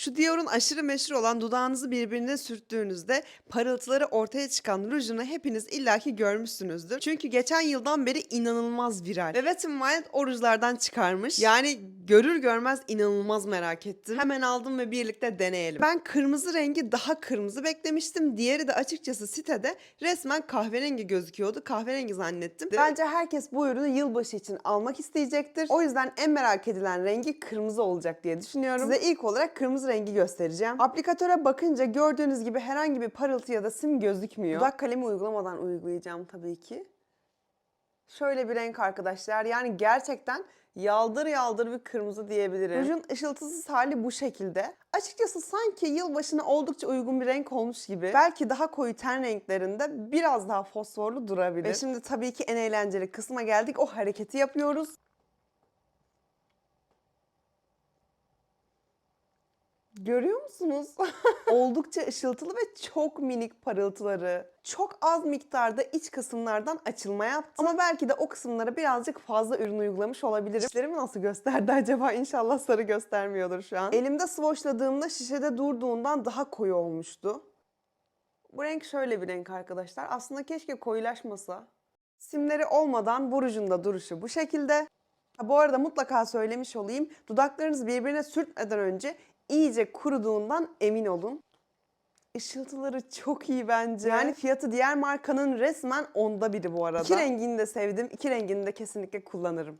Şu Dior'un aşırı meşhur olan dudağınızı birbirine sürttüğünüzde parıltıları ortaya çıkan rujunu hepiniz illaki görmüşsünüzdür. Çünkü geçen yıldan beri inanılmaz viral. Ve Wet n Wild o rujlardan çıkarmış. Yani görür görmez inanılmaz merak ettim. Hemen aldım ve birlikte deneyelim. Ben kırmızı rengi daha kırmızı beklemiştim. Diğeri de açıkçası sitede resmen kahverengi gözüküyordu. Kahverengi zannettim. Bence herkes bu ürünü yılbaşı için almak isteyecektir. O yüzden en merak edilen rengi kırmızı olacak diye düşünüyorum. Size ilk olarak kırmızı rengi göstereceğim. Aplikatöre bakınca gördüğünüz gibi herhangi bir parıltı ya da sim gözükmüyor. Dudak kalemi uygulamadan uygulayacağım tabii ki. Şöyle bir renk arkadaşlar. Yani gerçekten yaldır yaldır bir kırmızı diyebilirim. Rujun ışıltısız hali bu şekilde. Açıkçası sanki yılbaşına oldukça uygun bir renk olmuş gibi. Belki daha koyu ten renklerinde biraz daha fosforlu durabilir. Ve şimdi tabii ki en eğlenceli kısma geldik. O hareketi yapıyoruz. Görüyor musunuz? Oldukça ışıltılı ve çok minik parıltıları. Çok az miktarda iç kısımlardan açılma yaptı. Ama belki de o kısımlara birazcık fazla ürün uygulamış olabilirim. Dişlerimi nasıl gösterdi acaba? İnşallah sarı göstermiyordur şu an. Elimde swatchladığımda şişede durduğundan daha koyu olmuştu. Bu renk şöyle bir renk arkadaşlar. Aslında keşke koyulaşmasa. Simleri olmadan bu rujun da duruşu bu şekilde. Bu arada mutlaka söylemiş olayım. Dudaklarınızı birbirine sürtmeden önce iyice kuruduğundan emin olun. Işıltıları çok iyi bence. Yani fiyatı diğer markanın resmen onda biri bu arada. İki rengini de sevdim. İki rengini de kesinlikle kullanırım.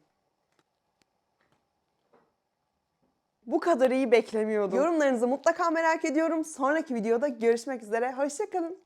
Bu kadar iyi beklemiyordum. Yorumlarınızı mutlaka merak ediyorum. Sonraki videoda görüşmek üzere. Hoşçakalın.